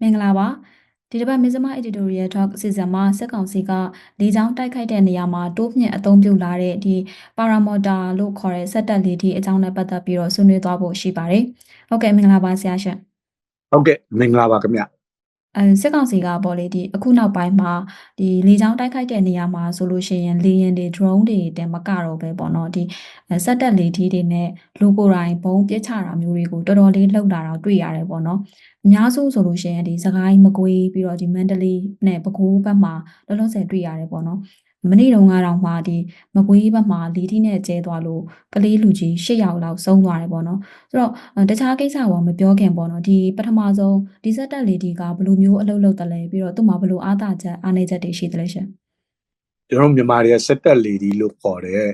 မင်္ဂလာပါဒီတစ်ပတ်မင်းစမ editorial talk အစီအစဉ်မှာစက်ကောင်စီကလေကြောင်းတိုက်ခိုက်တဲ့နေရာမှာတိုးမြင့်အသုံးပြုလာတဲ့ဒီ paramotor လို့ခေါ်တဲ့စက်တက်လေးဒီအကြောင်းနဲ့ပတ်သက်ပြီးတော့ဆွေးနွေးသွားဖို့ရှိပါတယ်ဟုတ်ကဲ့မင်္ဂလာပါဆရာရှင်ဟုတ်ကဲ့မင်္ဂလာပါခင်ဗျ အဲစက်ကောင်စီကပေါ့လေဒီအခုနောက်ပိုင်းမှာဒီလေကြောင်းတိုက်ခိုက်တဲ့နေရာမှာဆိုလို့ရှိရင်လေယာဉ်တွေ drone တွေတင်မကတော့ပဲပေါ့နော်ဒီစက်တက်လေထီးတွေနဲ့လူကိုယ်တိုင်ဘုံပြစ်ချတာမျိုးတွေကိုတော်တော်လေးလှုပ်လာတော့တွေ့ရတယ်ပေါ့နော်အများစုဆိုလို့ရှိရင်ဒီစကိုင်းမကွေးပြီးတော့ဒီမန္တလေးနဲ့ပဲခူးဘက်မှာလောလောဆယ်တွေ့ရတယ်ပေါ့နော် မနေ့တုန်းကတော့မှဒီမကွေးဘက်မှာလီထီနဲ့ကျဲသွားလို့ကလေးလူကြီး၈ယောက်လောက်ဆုံးသွားတယ်ပေါ့နော်ဆိုတော့တခြားကိစ္စဘောမပြောခင်ပေါ့နော်ဒီပထမဆုံးဒီစက်တက်လေဒီကဘယ်လိုမျိုးအလုပ်လုပ်တယ်လဲပြီးတော့သူ့မှာဘယ်လိုအားသာချက်အားနည်းချက်တွေရှိတယ်လဲရှင်ကျွန်တော်မြန်မာတွေကစက်တက်လေဒီလို့ခေါ်တဲ့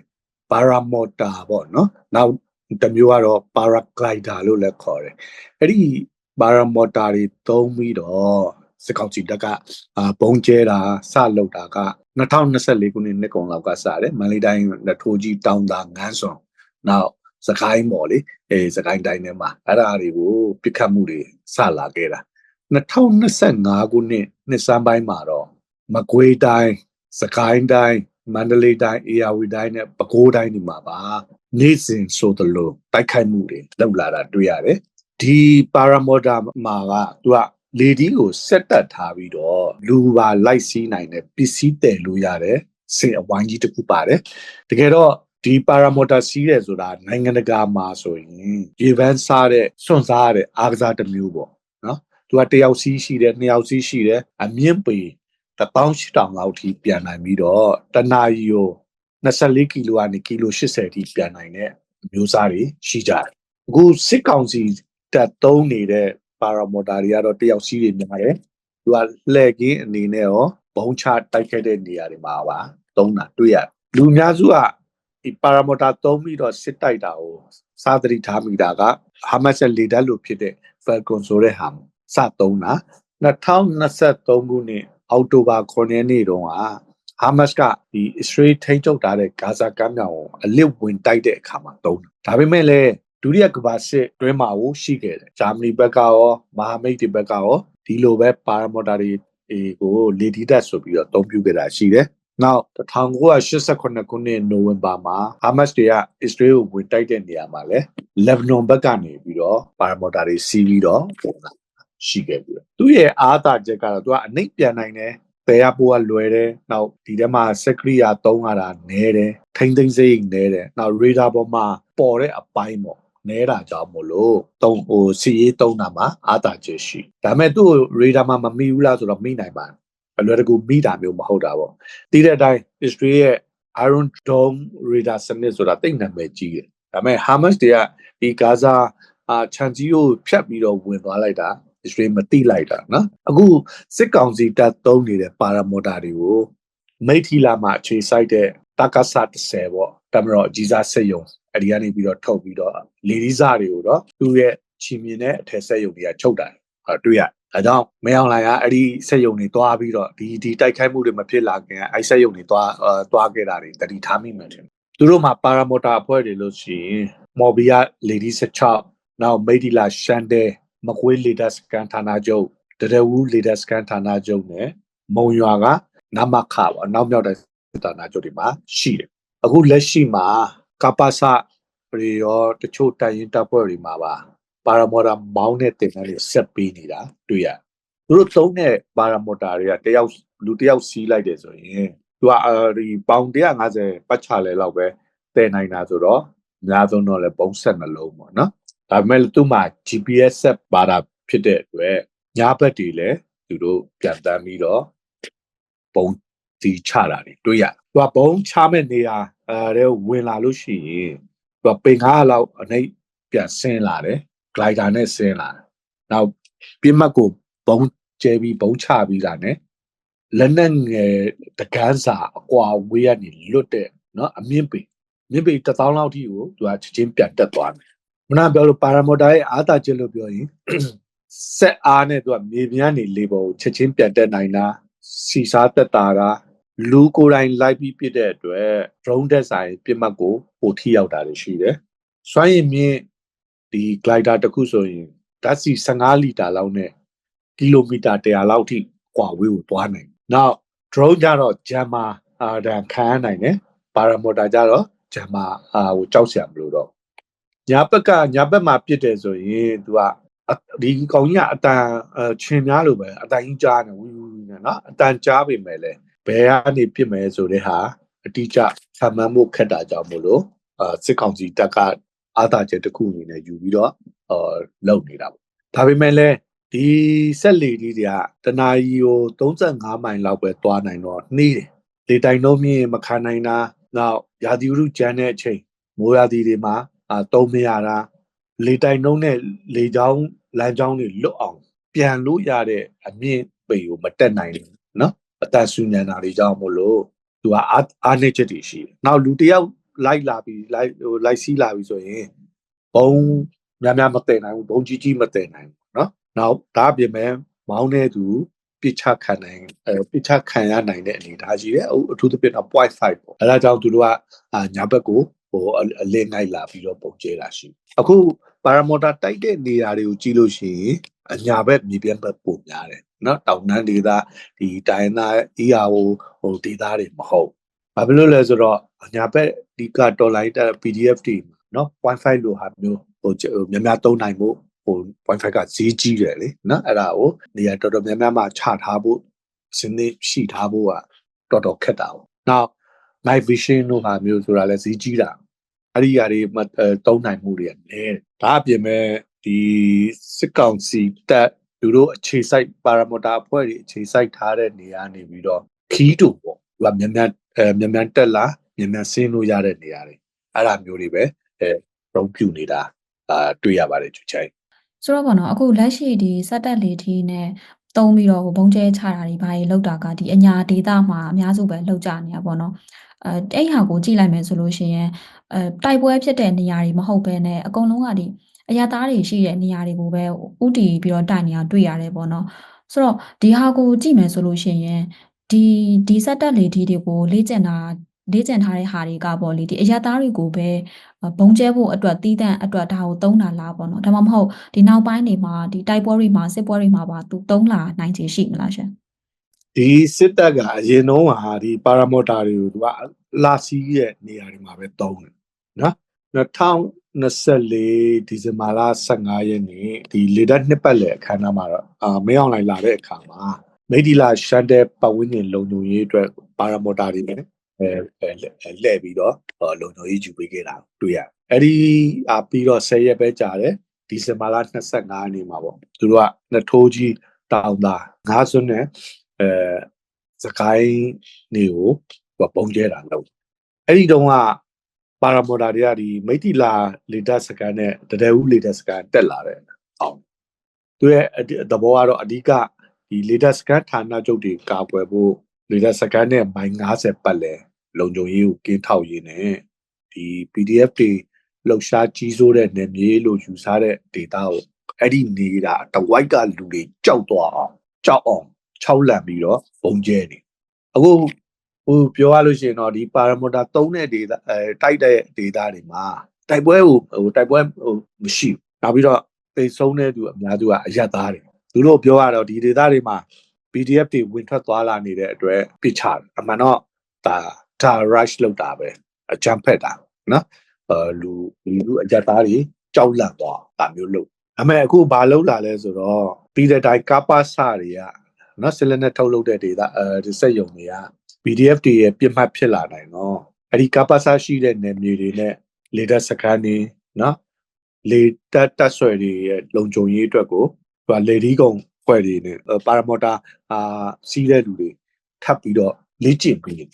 paramotor ပေါ့နော်နောက်တစ်မျိုးကတော့ paraglider လို့လည်းခေါ်တယ်အဲ့ဒီ paramotor တွေသုံးပြီးတော့စကောက်ချီတက်ကအာဘုံကျဲတာစလုပ်တာက 2024ခုနှစ်နှစ်ကုန်လောက်ကစတယ်မန္တလေးတိုင်းလက်ထိုးကြီးတောင်သာငန်းစွန်နောက်စကိုင်းမော်လေအဲစကိုင်းတိုင်းထဲမှာအဲ့ဒါတွေကိုပြစ်ခတ်မှုတွေစလာခဲ့တာ2025ခုနှစ်နှစ်စမ်းပိုင်းမှာတော့မကွေးတိုင်းစကိုင်းတိုင်းမန္တလေးတိုင်းအေရဝတီတိုင်းနဲ့ပဲခူးတိုင်းဒီမှာပါနေ့စဉ်ဆိုသလိုတိုက်ခိုက်မှုတွေလုပ်လာတာတွေ့ရတယ်ဒီပါရာမော်တာမှာကသူက လေဒီကိုဆက်တက်ထားပြီးတော့လူပါလိုက်စီးနိုင်တဲ့ပစ္စည်းတည်လို့ရတယ်စင်အဝိုင်းကြီးတစ်ခုပါတယ်တကယ်တော့ဒီပါရာမော်တာစီးတယ်ဆိုတာနိုင်ငံတကာမှာဆိုရင်ရေပန်းစားတဲ့စွန့်စားရတဲ့အားကစားတစ်မျိုးပေါ့နော်သူကတယောက်စီးရှိတယ်နှစ်ယောက်စီးရှိတယ်အမြင့်ပေ18000လောက်ထိပြန်နိုင်ပြီးတော့တနာရီကို24ကီလိုကနေကီလို80ထိပြန်နိုင်တဲ့အမျိုးအစားတွေရှိကြတယ်အခုစစ်ကောင်စီတက်သုံးနေတဲ့ ပါရာမော်တာတွေကတော့တယောက်စီးတွေများတယ်သူကလှည့်ကင်းအနေနဲ့ရောဘုံချတိုက်ခဲ့တဲ့နေရာတွေမှာပါသုံးတာတွေ့ရတယ်လူအများစုကဒီပါရာမော်တာသုံးပြီးတော့စစ်တိုက်တာကိုစားတတိထားမိတာကဟာမတ်ရဲ့လေတပ်လို့ဖြစ်တဲ့ Falcon ဆိုတဲ့ဟာစသုံးတာ2023ခုနှစ်အောက်တိုဘာ9ရက်နေ့တုန်းကဟာမတ်ကဒီအစ္စရေးထိန်းချုပ်ထားတဲ့ဂါဇာကမ်းမြောင်ကိုအလစ်ဝင်တိုက်တဲ့အခါမှာတုံးတယ်။ဒါပေမဲ့လည်း ဒုတိယကမ္ဘာစစ်တွင်းမှာကိုရှိခဲ့တယ်။ဂျာမနီဘက်ကရောမဟာမိတ်တွေဘက်ကရောဒီလိုပဲပါရာမော်တာတွေကိုလေဒီတက်ဆိုပြီးတော့အသုံးပြုခဲ့တာရှိတယ်။နောက်1988ခုနှစ်နိုဝင်ဘာမှာဟာမတ်တွေကအစ္စရေးကိုဝင်တိုက်တဲ့နေရာမှာလဲလက်ဘနွန်ဘက်ကနေပြီးတော့ပါရာမော်တာတွေစီးပြီးတော့ပုံလာရှိခဲ့ပြီးတော့သူ့ရဲ့အားသာချက်ကတော့သူကအနှိမ့်ပြန်နိုင်တယ်ပယ်ရပိုးကလွယ်တယ်နောက်ဒီထဲမှာစက်ကရိယာသုံးရတာနဲတယ်ထိမ့်သိမ့်စိတ်နဲတယ်နောက်ရေဒါပေါ်မှာပေါ်တဲ့အပိုင်းပေါ့ နဲတာကြောင့်မို့လို့တုံဟိုစီရေးတုံးတာမှာအားသာချက်ရှိဒါပေမဲ့သူ့ရေဒါမှာမမိဘူးလားဆိုတော့မိနိုင်ပါတယ်အလွယ်တကူမိတာမျိုးမဟုတ်တာပေါ့တီးတဲ့အတိုင်း history ရဲ့ Iron Dome radar စနစ်ဆိုတာတိတ်နာမည်ကြီးတယ်ဒါပေမဲ့ Hamas တွေကဒီဂါဇာအာခြံကြီးကိုဖြတ်ပြီးတော့ဝင်သွားလိုက်တာ Israel မတိလိုက်တာနော်အခုစစ်ကောင်စီတပ်သုံးနေတဲ့ပါရာမော်တာတွေကိုမိထီလာမှာအခြေစိုက်တဲ့တက္ကသ30ပေါ့ တမတော်အကြီးစားစစ်ယုံအဲ့ဒီကနေပြီးတော့ထုတ်ပြီးတော့လေဒီစားတွေကိုတော့သူ့ရဲ့ချီမြင်တဲ့အထက်ဆက်ယုံတွေကချုပ်တာဟာတွေ့ရဒါကြောင့်မင်းအောင်လိုင်ကအဲ့ဒီဆက်ယုံတွေတွားပြီးတော့ဒီဒီတိုက်ခိုက်မှုတွေမဖြစ်လာခင်အဲ့ဆက်ယုံတွေတွားတွားခဲ့တာတွေတတိထားမိမှတယ်သူတို့မှာပါရာမော်တာအဖွဲ့တွေလို့ရှိရင်မော်ဘီယာလေဒီ16နောက်မိဒီလာရှန်တဲမကွေးလေတပ်စကန်ဌာနချုပ်တရဝူးလေတပ်စကန်ဌာနချုပ်နဲ့မုံရွာကနမခပေါ့အနောက်မြောက်တဲ့ဌာနချုပ်တွေမှာရှိတယ် အခုလက်ရှိမှာကပ္ပစရေရောတချို့တိုင်ရင်တပ်ဖွဲ့တွေမှာပါပါရာမော်တာမောင်းတဲ့တင်တန်းတွေဆက်ပေးနေတာတွေ့ရသူတို့သုံးတဲ့ပါရာမော်တာတွေကတယောက်လူတယောက်စီးလိုက်တယ်ဆိုရင်သူကဒီပေါင်150ပတ်ချလဲလောက်ပဲတည်နိုင်တာဆိုတော့အများဆုံးတော့လဲပုံဆက်နှလုံးပေါ့နော်ဒါပေမဲ့သူ့မှာ GPS ဆက်ပါတာဖြစ်တဲ့အတွက်ညာဘက်တွေလည်းသူတို့ပြန်တမ်းပြီးတော့ပုံတီချတာတွေတွေ့ရသူကဘုံချမဲ့နေရာ အဲဝင်လာလို့ရှိရင်သူကပင်ကားလောက်အနှိပ်ပြန်ဆင်းလာတယ် glider နဲ့ဆင်းလာတယ်နောက်ပြင်းမှတ်ကိုဘုံကျဲပြီးဘုံချပြီးတာ ਨੇ လက်နဲ့ငယ်တကန်းစာအကွာဝေးကနေလွတ်တဲ့เนาะအမြင့်ပေမြင့်ပေ1000လောက်ထိကိုသူကချက်ချင်းပြန်တက်သွားတယ်မနာပြောလို့ပါရာမော်တာရဲ့အားသာချက်လို့ပြောရင်ဆက်အားနဲ့သူကမြေပြန်းနေလေပေါ်ကိုချက်ချင်းပြန်တက်နိုင်တာစီစားတက်တာက လူကိုယ်တိုင်လိုက်ပြီးပြစ်တဲ့အတွက် drone တက်ဆိုင်ပြစ်မှတ်ကိုပိုထိရောက်တာတွေရှိတယ်။စွမ်းရည်မြင့်ဒီ glider တစ်ခုဆိုရင်ဓာတ်ဆီ15လီတာလောက်နဲ့ကီလိုမီတာ100လောက်ထိကွာဝေးကိုသွားနိုင်။နောက် drone ကြတော့ဂျမ်မာအာဒန်ခံရနိုင်တယ်။ paramotor ကြတော့ဂျမ်မာအာဟိုကြောက်စရာမလိုတော့ညာဘက်ကညာဘက်မှာပြစ်တယ်ဆိုရင် तू ကအဒီကောင်ကြီးကအတန်အချင်းများလို့ပဲအတန်ကြီးကြားနေဝီဝီဝီနဲ့နော်အတန်ကြားပေမဲ့လည်း ဘယ်ကနေပြစ်မယ်ဆိုတဲ့ဟာအတိအကျဆံမှန်းမှုခက်တာကြောင့်မို့လို့အာစစ်ကောင်စီတပ်ကအာသာချက်တစ်ခုအနေနဲ့ယူပြီးတော့အာလုပ်နေတာပေါ့ဒါပေမဲ့လည်းဒီဆက်လေကြီးတွေကတနာရီကို35မိုင်လောက်ပဲသွားနိုင်တော့နှီးတယ်လေတိုင်လုံးမြင့်မခံနိုင်တာနောက်ရာသီဥတုကြမ်းတဲ့အချိန်မိုးရာသီတွေမှာအာတုံးမရတာလေတိုင်နှုံးနဲ့လေချောင်းလမ်းကြောင်းတွေလွတ်အောင် ပြန်လို့ရတဲ့အမြင့်ပေကိုမတက်နိုင်ဘူးနော် အသက်ဆူညံတာတွေကြောင့်မို့လို့သူကအားအားနေချက်တွေရှိတယ်နောက်လူတစ်ယောက်လိုက်လာပြီးလိုက်ဟိုလိုက်စီးလာပြီးဆိုရင်ဘုံများများမတည်နိုင်ဘူးဘုံကြီးကြီးမတည်နိုင်ဘူးနော်နောက်ဒါအပြင်မဲ့မောင်းတဲ့သူပြစ်ချခံနိုင်အဲပြစ်ချခံရနိုင်တဲ့အနေအထားရှိတယ်အထူးသဖြင့်တော့ point 5ပေါ့အဲဒါကြောင့်သူတို့ကအာညာဘက်ကိုဟိုအလင်းငိုက်လာပြီးတော့ပုံကျဲတာရှိအခုပါရာမော်တာတိုက်တဲ့နေရာတွေကိုကြည့်လို့ရှိရင်အညာဘက်မြေပြန့်ဘက်ပုံများတယ် နော်တောင်တန်းဒေသဒီတိုင်းသားအီယာဟိုဟိုဒေသတွေမဟုတ်ဘာဖြစ်လို့လဲဆိုတော့အညာဘက်ဒီကတော်လိုင်းတက် PDF တွေနော် Wi-Fi လိုဟာမျိုးဟိုများများသုံးနိုင်ဖို့ဟို Wi-Fi ကဈေးကြီးတယ်လေနော်အဲ့ဒါကိုနေရာတော်တော်များများမှာချထားဖို့စနစ်ရှိထားဖို့ကတော်တော်ခက်တာပေါ့နောက် night vision တို့ဟာမျိုးဆိုတာလဲဈေးကြီးတာအဲ့ဒီຢာတွေသုံးနိုင်မှုတွေနည်းတယ်ဒါအပြင်မဲ့ဒီစစ်ကောင်စီတက် သူတို့အခြေစိုက်ပါရာမီတာအဖွဲ့တွေအခြေစိုက်ထားတဲ့နေရာနေပြီးတော့ခီးတူပေါ့သူကမြန်မြန်အဲမြန်မြန်တက်လာမြန်မြန်ဆင်းလို့ရတဲ့နေရာတွေအဲ့ဒါမျိုးတွေပဲအဲပုံပြနေတာအာတွေ့ရပါတယ်ချူချိုင်းဆိုတော့ပေါ့နော်အခုလက်ရှိဒီစက်တက်လေထီးနဲ့တုံးပြီးတော့ဘုံကျဲချတာတွေဘာတွေလောက်တာကဒီအညာဒေတာမှာအများစုပဲလောက်ကြနေတာပေါ့နော်အဲအဲ့ဟာကိုကြည့်လိုက်မယ်ဆိုလို့ရှိရင်အဲတိုက်ပွဲဖြစ်တဲ့နေရာတွေမဟုတ်ဘဲနဲ့အကုန်လုံးကဒီ အရာသားတွေရှိတဲ့နေရာတွေကိုပဲဥတီပြီးတော့တိုက်နေတာတွေ့ရတယ်ပေါ့နော်ဆိုတော့ဒီဟာကိုကြည့်မယ်ဆိုလို့ရှိရင်ဒီဒီစက်တက်လေထီးတွေကိုလေ့ကျင့်တာလေ့ကျင့်ထားတဲ့ဟာတွေကပေါ့လေဒီအရာသားတွေကိုပဲဘုံကျဲဖို့အတွက်တီးတန့်အတွက်ဒါကိုသုံးတာလားပေါ့နော်ဒါမှမဟုတ်ဒီနောက်ပိုင်းတွေမှာဒီတိုက်ပွဲတွေမှာစစ်ပွဲတွေမှာပါသူသုံးလာနိုင်ချေရှိမလားရှင်ဒီစစ်တပ်ကအရင်တော့ဟာဒီပါရာမော်တာတွေကိုသူကလာစီးရဲ့နေရာတွေမှာပဲတုံးတယ်နော် 2024ဒီဇင်ဘာလ15ရက်နေ့ဒီလေတပ်နှစ်ပတ်လည်အခမ်းအနားမှာတော့အာမင်းအောင်လိုက်လာတဲ့အခါမှာမိဒီလာရှန်တဲ့ပတ်ဝန်းကျင်လုံခြုံရေးအတွက်ပါရာမော်တာတွေနဲ့အဲလှည့်ပြီးတော့လုံခြုံရေးယူပေးခဲ့တာတွေ့ရအဲ့ဒီအပြီးတော့10ရက်ပဲကြာတယ်ဒီဇင်ဘာလ25ရက်နေ့မှာပေါ့သူတို့ကနှစ်ထိုးကြီးတောင်တာငါးစွန်းနဲ့အဲစကိုင်းနေကိုပုံကျဲတာလို့အဲ့ဒီတုန်းက ပါရာမော်တာတွေကဒီမိတိလာလေတက်စကန်နဲ့တတဲဦးလေတက်စကန်တက်လာတယ်အောင်သူရဲ့သဘောကတော့အဓိကဒီလေတက်စကန်ဌာနချုပ်တွေကာကွယ်ဖို့လေတက်စကန်နဲ့မိုင်90ပတ်လဲလုံခြုံရေးကိုကင်းထောက်ရင်းနဲ့ဒီ PDF တွေလှုပ်ရှားကြီးစိုးတဲ့နေမြေလို့ယူဆတဲ့ data ကိုအဲ့ဒီနေတာတဝိုက်ကလူတွေကြောက်သွားအောင်ကြောက်အောင်ခြောက်လန့်ပြီးတော့ပုံကျဲနေအခု ဟိုပြောရလို့ရှိရင်တော့ဒီပါရာမီတာသုံးတဲ့ data အဲတိုက်တဲ့ data တွေမှာတိုက်ပွဲကိုဟိုတိုက်ပွဲဟိုမရှိဘူးနောက်ပြီးတော့သိဆုံးတဲ့သူအများစုကအရက်သားတွေသူတို့ပြောရတော့ဒီ data တွေမှာ PDF တွေဝင်ထွက်သွားလာနေတဲ့အတွက်ပြစ်ချတယ်အမှန်တော့ဒါဒါ rush လောက်တာပဲအကြမ်းဖက်တာနော်အဲလူလူအရက်သားတွေကြောက်လန့်သွားတာမျိုးလို့အမေအခုဘာလုပ်လာလဲဆိုတော့ပြီးတဲ့တိုင်ကာပါစတွေကနော်ဆလနဲ့ထုတ်လုပ်တဲ့ data အဲဒီစက်ယုံတွေက PDF တွေရဲ့ပြစ်မှတ်ဖြစ်လာနိုင်တော့အဲ့ဒီကာပါစာရှိတဲ့နယ်မြေတွေနဲ့လေတပ်စခန်းတွေနော်လေတပ်တပ်ဆွဲတွေရဲ့လုံခြုံရေးအတွက်ကိုဟိုလေဒီကုံဖွဲ့တွေနဲ့ပါရာမော်တာအာစီးတဲ့လူတွေထပ်ပြီးတော့လေ့ကျင့်ပြီး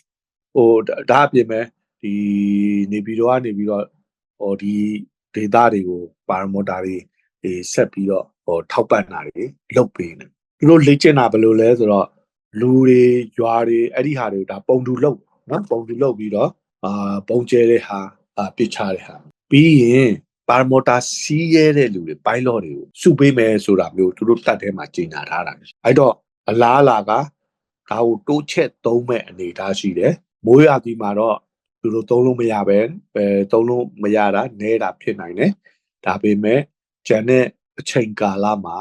ဟိုဒါအပြင်မဲ့ဒီနေပြီးတော့ကနေပြီးတော့ဟိုဒီဒေတာတွေကိုပါရာမော်တာတွေဆက်ပြီးတော့ဟိုထောက်ပံ့တာတွေလုပ်ပေးနေသူတို့လေ့ကျင့်တာဘယ်လိုလဲဆိုတော့ လူတွေရွာတွေအဲ့ဒီဟာတွေကိုဒါပုံတူလုပ်နော်ပုံတူလုပ်ပြီးတော့အာပုံကျဲတဲ့ဟာအာပစ်ချတဲ့ဟာပြီးရင်ပါမော်တာစီးရဲတဲ့လူတွေဘိုင်းလော့တွေကိုစုပေးမယ်ဆိုတာမျိုးသူတို့တတ်ထဲမှာကြေညာထားတာအဲ့တော့အလားအလာကဒါကိုတိုးချက်သုံးမဲ့အနေအထားရှိတယ်မိုးရသည်မှာတော့သူတို့သုံးလို့မရပဲအဲသုံးလို့မရတာနဲတာဖြစ်နိုင်တယ်ဒါပေမဲ့ဂျန်တဲ့အချိန်ကာလမှာ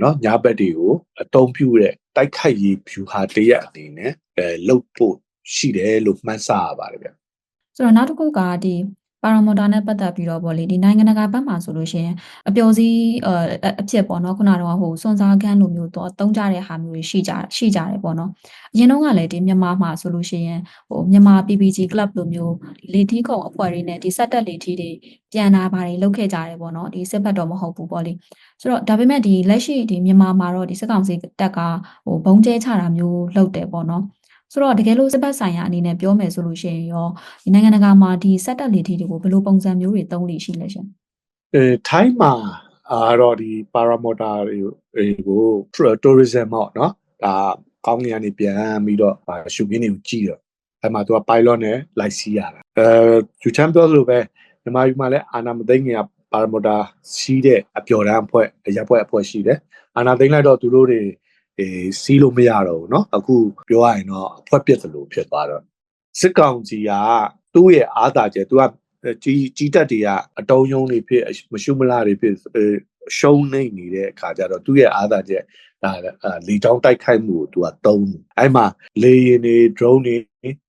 နော်ညာဘက်တွေကိုအတုံးပြတဲ့ တိုက်ခိုက်ရေးဖြူဟာတရက်အနေနဲ့အဲလုတ်ဖို့ရှိတယ်လို့မှန်းဆရပါတယ်ဗျဆိုတော့နောက်တစ်ခုကဒီ ပါရာမော်တာနဲ့ပတ်သက်ပြီးတော့ဗောလေဒီနိုင်ငံတကာဘက်မှာဆိုလို့ရှိရင်အပျော်စီးအအဖြစ်ပေါ့နော်ခုနကတော့ဟိုစွန်စားခန်းလိုမျိုးတော့တုံးကြတဲ့ဟာမျိုးတွေရှိကြရှိကြတယ်ပေါ့နော်အရင်တော့ကလည်းဒီမြန်မာမှာဆိုလို့ရှိရင်ဟိုမြန်မာ PPG Club လိုမျိုးဒီလေထီးခုံအဖွဲ့တွေနဲ့ဒီစက်တက်လေထီးတွေပြန်လာပါတယ်လုပ်ခဲ့ကြတယ်ပေါ့နော်ဒီစစ်ဘက်တော့မဟုတ်ဘူးပေါ့လေဆိုတော့ဒါပေမဲ့ဒီလက်ရှိဒီမြန်မာမှာတော့ဒီစစ်ကောင်စီတက်ကဟိုဘုံကျဲချတာမျိုးလုပ်တယ်ပေါ့နော် ဆိုတော့တကယ်လို့စစ်ဘက်ဆိုင်ရာအနေနဲ့ပြောမယ်ဆိုလို့ရှိရင်ရောဒီနိုင်ငံတကာမှာဒီစက်တက်လေထီတွေကိုဘယ်လိုပုံစံမျိုးတွေသုံးလို့ရှိလဲရှင်အဲထိုင်းမှာအားတော့ဒီပါရာမော်တာတွေကို tourism ပေါ့နော်ဒါကောင်းကင်ကနေပြန်ပြီးတော့ရှုခင်းတွေကိုကြည့်တော့အဲမှာသူက pilot နဲ့လိုက်စီးရတာအဲယူချမ်ပြောလို့ပဲမြန်မာပြည်မှာလည်းအာနာမသိငင်ကပါရာမော်တာစီးတဲ့အပျော်တမ်းအဖွဲ့အရက်ဖွဲ့အဖွဲ့ရှိတယ်အာနာသိမ့်လိုက်တော့သူတို့တွေ အေးစီးလို့မရတော့ဘူးเนาะအခုပြောရရင်တော့အဖွဲပြက်သလိုဖြစ်သွားတော့စစ်ကောင်စီကသူ့ရဲ့အားသာချက်သူကကြီးကြီးတက်တွေကအတုံးယုံတွေဖြစ်မရှုမလာတွေဖြစ်ရှုံးနေနေတဲ့အခါကျတော့သူ့ရဲ့အားသာချက်ဒါလေတောင်းတိုက်ခိုက်မှုကိုသူကတုံးအဲ့မှာလေရင်တွေ drone တွေ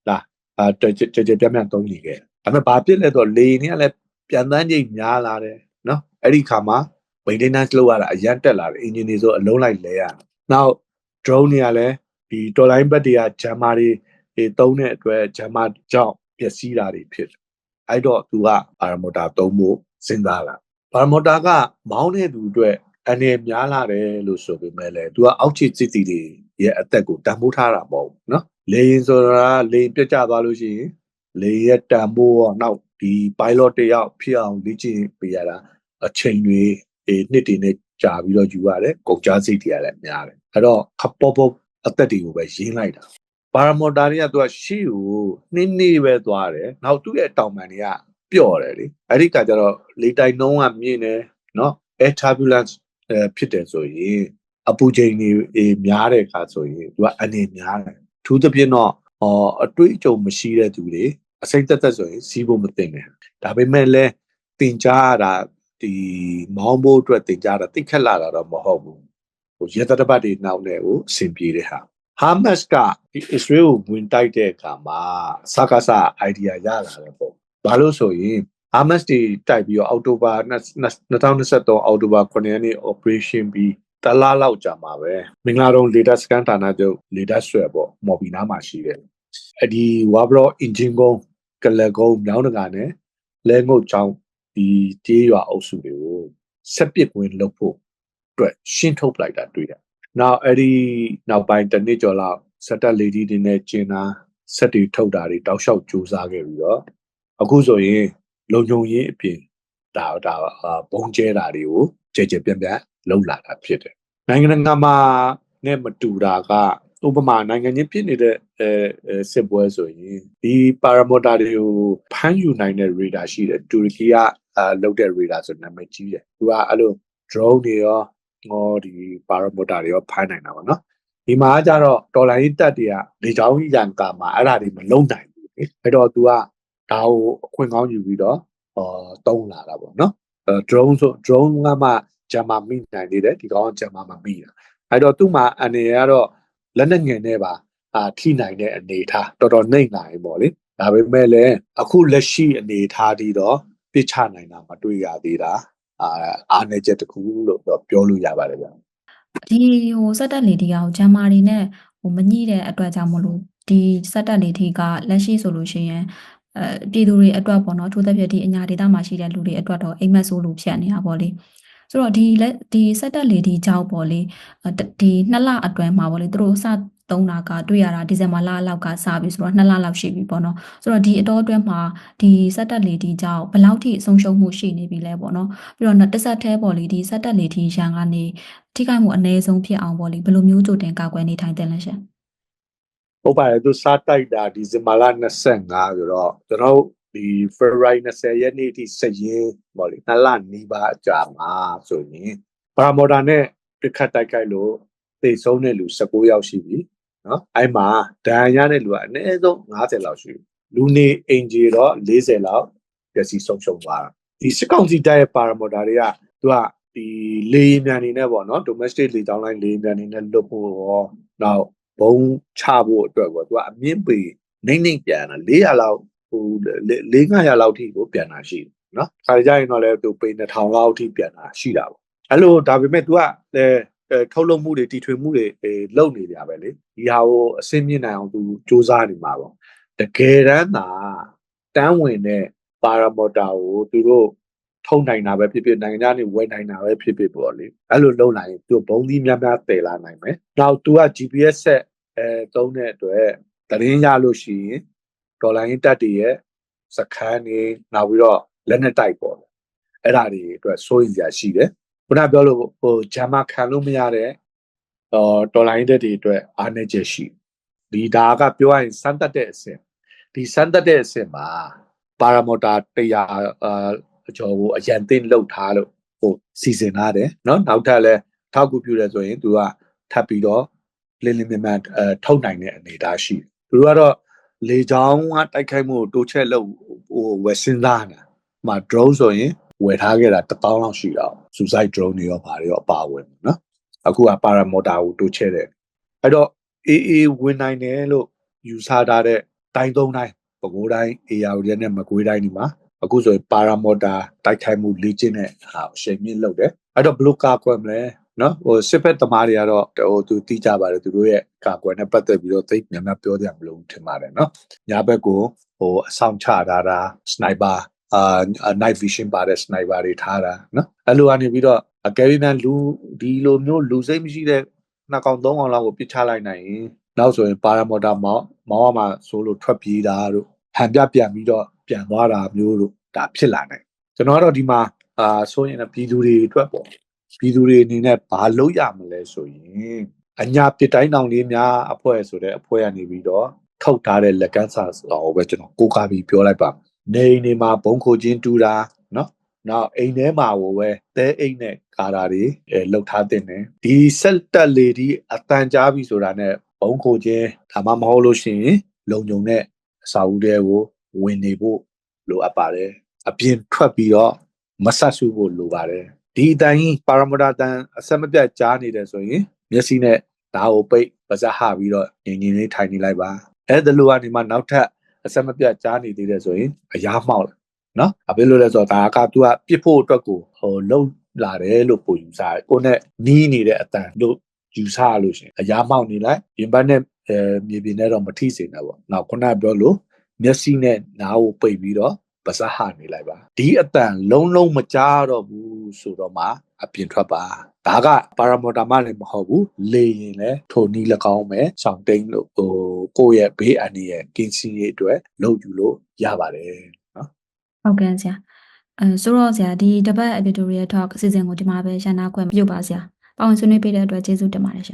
လာအာကြကြကြပြန့်ပြန့်တုံးနေခဲ့ဒါပေမဲ့ဘာဖြစ်လဲဆိုတော့လေရင်တွေကလည်းပြန်တန်းချိန်များလာတယ်เนาะအဲ့ဒီခါမှာ maintenance လုပ်ရတာအရင်တက်လာတယ် engine တွေဆိုအလုံးလိုက်လဲရ နောက် drone တွေကလည်းဒီတော်လိုင်းဘက်တွေကဂျမ်မာတွေတွေတုံးတဲ့အတွက်ဂျမ်မာကြောင့်ပျက်စီးတာတွေဖြစ်တယ်အဲ့တော့သူကပါရမော်တာသုံးဖို့စဉ်းစားလာပါရမော်တာကမောင်းတဲ့သူအတွက်အနေများလာတယ်လို့ဆိုပေမဲ့လည်းသူကအောက်ခြေစစ်တီတွေရဲ့အသက်ကိုတန်ဖိုးထားတာမဟုတ်ဘူးနော်လေရင်ဆိုတာလေပြတ်ကျသွားလို့ရှိရင်လေရဲ့တန်ဖိုးရောနောက်ဒီ pilot တယောက်ဖြစ်အောင်လေ့ကျင့်ပေးရတာအချိန်တွေအနှစ်တွေနဲ့ ကြာပြီးတော့ယူရတယ်ကုန်ကြစိတ်တွေကလည်းများတယ်အဲ့တော့ခပေါပေါအသက်တွေကိုပဲရင်းလိုက်တာပါရာမော်တာတွေကသူကရှေ့ကိုနှင်းနှီးပဲသွားတယ်နောက်သူ့ရဲ့တောင်ပန်တွေကပျော့တယ်လေအဲ့ဒီကကြတော့လေတိုက်နှုံးကမြင့်တယ်နော် air turbulence ဖြစ်တယ်ဆိုရင်အပူချိန်တွေများတဲ့အခါဆိုရင်သူကအနေများတယ်ထူးသဖြင့်တော့ဟောအတွေ့အကြုံမရှိတဲ့သူတွေအစိမ့်သက်သက်ဆိုရင်စီးဖို့မသိနဲ့ဒါပေမဲ့လည်းတင်ကြားရတာ ဒီမောင်းဖို့အတွက်တင်ကြတာတိတ်ခက်လာတာတော့မဟုတ်ဘူးဟိုရတတပတ်တွေနောက်နဲ့ကိုအဆင်ပြေတဲ့ဟာဟာမတ်ကဒီ Israel ကိုဝင်တိုက်တဲ့အခါမှာစကားစ idea ရလာတယ်ပေါ့ဘာလို့ဆိုရင်ဟာမတ်တွေတိုက်ပြီးတော့အောက်တိုဘာ2023အောက်တိုဘာ9ရက်နေ့ operation ပြီးတလားလောက်ကြာမှာပဲမင်္ဂလာတုံး data scan ဌာနချုပ် data ဆွဲပေါ့မော်ဘီနာမှာရှိတယ်အဒီဝါဘရော engine ကုန်းကလကုန်းမြောင်းတကာနဲ့လဲငုတ်ချောင်း ဒီတေးရွာအုပ်စုတွေကိုဆက်ပစ်ဝင်လုပ်ဖို့အတွက်ရှင်းထုတ်လိုက်တာတွေ့တယ်။နောက်အဲ့ဒီနောက်ပိုင်းတစ်နှစ်ကျော်လောက်စက်တက်လေဒီတွေနဲ့ကျင်းတာဆက်တွေထုတ်တာတွေတောက်လျှောက်စူးစမ်းခဲ့ပြီးတော့အခုဆိုရင်လုံခြုံရေးအပြင်ဒါဒါဘုံကျဲတာတွေကိုကြဲကြဲပြန့်ပြန့်လှုပ်လာတာဖြစ်တယ်။နိုင်ငံတကာမှာနဲ့မတူတာကဥပမာနိုင်ငံချင်းဖြစ်နေတဲ့အဲစစ်ပွဲဆိုရင်ဒီပါရာမိုတာတွေကိုဖမ်းယူနိုင်တဲ့ radar ရှိတယ်တူရကီက အာလောက်တဲ့ radar ဆိုနာမည်ကြီးတယ်သူကအဲ့လို drone တွေရောငေါ်ဒီ paramotor တွေရောဖမ်းနိုင်တာပေါ့နော်ဒီမှာကျတော့တော်လိုင်းတက်တွေကလေချောင်းရန်ကာမှာအဲ့ဒါတွေမလုံးနိုင်ဘူးလေအဲ့တော့ तू ကဒါကိုအခွင့်ကောင်းယူပြီးတော့ဟောတုံးလာတာပေါ့နော်အဲ drone ဆို drone ကမှဂျမ်မာမိနိုင်နေတယ်ဒီကောင်ဂျမ်မာမမိတာအဲ့တော့သူ့မှာအနေကတော့လက်နဲ့ငယ်နဲ့ပါအာထိနိုင်တဲ့အနေထားတော်တော်နှိမ့်လာရင်ပေါ့လေဒါပေမဲ့လည်းအခုလက်ရှိအနေထားဒီတော့ ပြစ်ချနိုင်တာမတွေ့ရသေးတာအာအားနေချက်တစ်ခုလို့တော့ပြောလို့ရပါတယ်ဗျာဒီဟိုစက်တက်လေဒီကဟိုဂျမ်မာတွေနဲ့ဟိုမညှိတဲ့အတွက်ကြောင့်မလို့ဒီစက်တက်လေဒီကလက်ရှိဆိုလို့ရှိရင်အဲပြည်သူတွေအတွက်ပေါ့နော်ထိုးသက်ပြည့်ဒီအညာဒေသမှာရှိတဲ့လူတွေအတွက်တော့အိမ်မက်ဆိုးလို့ဖြစ်နေတာပေါ့လေဆိုတော့ဒီလက်ဒီစက်တက်လေဒီကြောက်ပေါ့လေဒီနှစ်လအတွင်းမှာပေါ့လေသူတို့စ သုံးတာကတွေ့ရတာဒီဇင်ဘာလလောက်ကစပြီဆိုတော့နှစ်လလောက်ရှိပြီပေါ့နော်ဆိုတော့ဒီအတော်အတွင်းမှာဒီစက်တက်လေဒီကြောက်ဘယ်လောက်ထိဆုံးရှုံးမှုရှိနေပြီလဲပေါ့နော်ပြီးတော့တစ်ဆက်သေးပေါ့လေဒီစက်တက်လေဒီရန်ကနေထိခိုက်မှုအနည်းဆုံးဖြစ်အောင်ပေါ့လေဘယ်လိုမျိုးကြိုတင်ကာကွယ်နေထိုင်တယ်လဲရှင်ဟုတ်ပါတယ်သူစားတိုက်တာဒီဇင်ဘာလ25ဆိုတော့ကျွန်တော်ဒီ February 20ရက်နေ့ထိစရင်ပေါ့လေနှစ်လနီးပါးအကြာမှာဆိုရင်ပရာမော်တာနဲ့ပြခတ်တိုက်ခိုက်လို့သေဆုံးတဲ့လူ19ယောက်ရှိပြီ နော်အဲ့မှာဒဏ်ရာရတဲ့လူကအနည်းဆုံး90လောက်ရှိပြီလူနေအင်ဂျီတော့40လောက်ပျက်စီးဆုံးရှုံးသွားတာဒီစစ်ကောင်စီတပ်ရဲ့ပါရာမော်တာတွေကသူကဒီလေယာဉ်မြန်နေနဲ့ပေါ့နော် domestic လေကြောင်းလိုင်းလေယာဉ်မြန်နေနဲ့လွတ်ဖို့ရောနောက်ဘုံချဖို့အတွက်ပေါ့သူကအမြင့်ပေနှိမ့်နှိမ့်ပြန်တာ400လောက်ဟို4 500လောက်ထိကိုပြန်တာရှိတယ်နော်ခါကြရင်တော့လည်းသူပေ2000လောက်ထိပြန်တာရှိတာပေါ့အဲ့လိုဒါပေမဲ့ तू ကလည်းအဲ ထုတ်လုပ်မှုတွေတီထွင်မှုတွေအဲလုပ်နေကြပဲလေဒီဟာကိုအစင်းမြင့်နိုင်အောင်သူစူးစမ်းနေမှာပေါ့တကယ်တမ်းသာတန်းဝင်တဲ့ပါရာမော်တာကိုသူတို့ထုံနိုင်တာပဲဖြစ်ဖြစ်နိုင်ငံခြားနေဝယ်နိုင်တာပဲဖြစ်ဖြစ်ပေါ့လေအဲ့လိုလုပ်နိုင်ရင်သူဘုံသီးများများတည်လာနိုင်မယ်နောက် तू က GPS ဆက်အဲသုံးတဲ့အတွက်တရင်ရလို့ရှိရင်ဒေါ်လာရင်းတက်တည်ရဲ့စခန်းနေနောက်ပြီးတော့လက်နက်တိုက်ပေါ့အဲ့ဒါတွေအတွက်စိုးရင်ကြရှိတယ် ခုနပြောလို့ဟိုဂျာမခံလို့မရတဲ့ဟောဒေါ်လာရင်းတက်တွေအတွက်အားနည်းချက်ရှိဒီဒါကပြောရရင်စမ်းတက်တဲ့အဆင့်ဒီစမ်းတက်တဲ့အဆင့်မှာပါရာမော်တာ100အာအကျော်ကိုအရန်သိမ့်လောက်ထားလို့ဟိုစီစဉ်ထားတယ်เนาะနောက်ထပ်လည်းထောက်ကူပြုတယ်ဆိုရင်သူကထပ်ပြီးတော့လင်းလင်းမြတ်မြတ်အဲထုတ်နိုင်တဲ့အနေအထားရှိတယ်သူတို့ကတော့လေချောင်းကတိုက်ခိုက်မှုကိုတိုးချက်လို့ဟိုဝယ်စင်းသားတာမှာ drone ဆိုရင် ဝယ်ထားခဲ့တာ1000လောက်ရှိတော့ suicide drone တွေရောဘာတွေရောအပါဝင်ပေါ့နော်အခုက paramotor ကိုတိုးချဲ့တယ်အဲ့တော့ AA ဝင်နိုင်တယ်လို့ယူဆထားတဲ့တိုင်းသုံးတိုင်းပဲခူးတိုင်း AR တွေနဲ့မကွေးတိုင်းဒီမှာအခုဆိုရင် paramotor တိုက်ခိုက်မှုလေ့ကျင့်တဲ့ဟာအချိန်မြင့်လုပ်တယ်အဲ့တော့ဘလို့ကာကွယ်မလဲနော်ဟိုစစ်ဖက်သမားတွေကတော့ဟိုသူတီးကြပါတယ်သူတို့ရဲ့ကာကွယ်နဲ့ပတ်သက်ပြီးတော့သိများများပြောကြမလို့ထင်ပါတယ်နော်ညာဘက်ကိုဟိုအဆောင်ချတာတာ sniper အာ night vision ပါတဲ့ sniper တွေထားတာနော်အဲ့လိုကနေပြီးတော့အကယ်၍များလူဒီလိုမျိုးလူစိတ်မရှိတဲ့နှစ်ကောင်သုံးကောင်လောက်ကိုပစ်ချလိုက်နိုင်ရင်နောက်ဆိုရင်ပါရာမော်တာမောင်းမောင်းရမှာဆိုလို့ထွက်ပြေးတာတို့ဟန်ပြပြန်ပြီးတော့ပြန်သွားတာမျိုးတို့ဒါဖြစ်လာနိုင်ကျွန်တော်ကတော့ဒီမှာအာဆိုရင်ပြည်သူတွေအတွက်ပေါ့ပြည်သူတွေအနေနဲ့ဘာလုပ်ရမလဲဆိုရင်အညာပစ်တိုင်းတောင်လေးများအဖွဲ့ဆိုတဲ့အဖွဲ့ကနေပြီးတော့ထုတ်ထားတဲ့လက်ကမ်းစာဟိုပဲကျွန်တော်ကိုးကားပြီးပြောလိုက်ပါ နေအိမ်တွေမှာဘုံခိုချင်းတူတာနော်နောက်အိမ်ထဲမှာဟိုပဲတဲအိမ်နဲ့ကာတာတွေအဲလှုပ်ထားတဲ့နေဒီဆက်တက်လေဒီအတန်ကြားပြီဆိုတာနဲ့ဘုံခိုချင်းဒါမှမဟုတ်လို့ရှိရင်လုံုံတဲ့အစာအုပ်တွေကိုဝင်နေဖို့လိုအပ်ပါတယ်အပြင်ထွက်ပြီးတော့မဆက်စုဖို့လိုပါတယ်ဒီအတိုင်းပါရမတာတန်အဆက်မပြတ်ကြားနေတယ်ဆိုရင်မျက်စိနဲ့ဓာတ်ကိုပိတ်ပါးစပ်ဟပြီးတော့ငြိမ်ငြိမ်လေးထိုင်နေလိုက်ပါအဲ့ဒါလိုကနေမှနောက်ထပ် အဆက်မပြတ်ကြားနေသေးတယ်ဆိုရင်အရာမှောက်လာနော်အဘယ်လိုလဲဆိုတော့ဒါက तू ကပြစ်ဖို့အတွက်ကိုဟိုလုံလာတယ်လို့ပုံယူစားကိုနဲ့နီးနေတဲ့အတန်လို့ယူဆရလို့ရှင်အရာမှောက်နေလိုက်ရင်ဘတ်နဲ့အဲမြေပြင်နဲ့တော့မထိစေနဲ့ပေါ့နောက်ခုနပြောလို့မျက်စိနဲ့နားကိုပိတ်ပြီးတော့ ပါစဟနေလိုက်ပါဒီအတန်လုံးလုံးမကြားတော့ဘူးဆိုတော့မှအပြင်ထွက်ပါဒါကပါရာမော်တာမလည်းမဟုတ်ဘူးလေရင်လည်းထိုနီး၎င်းပဲစောင့်တိန်လို့ဟိုကိုယ့်ရဲ့ဘေးအန္တရာယ်ကင်းစင်ရေးအတွက်လုပ်ယူလို့ရပါတယ်နော်ဟုတ်ကဲ့ဆရာအဲဆိုတော့ဆရာဒီတပတ် editorial talk အစီအစဉ်ကိုဒီမှာပဲရှင်းနာခွင့်ပြုပါဆရာပါဝင်ဆွေးနွေးပေးတဲ့အတွက်ကျေးဇူးတင်ပါတယ်ရှ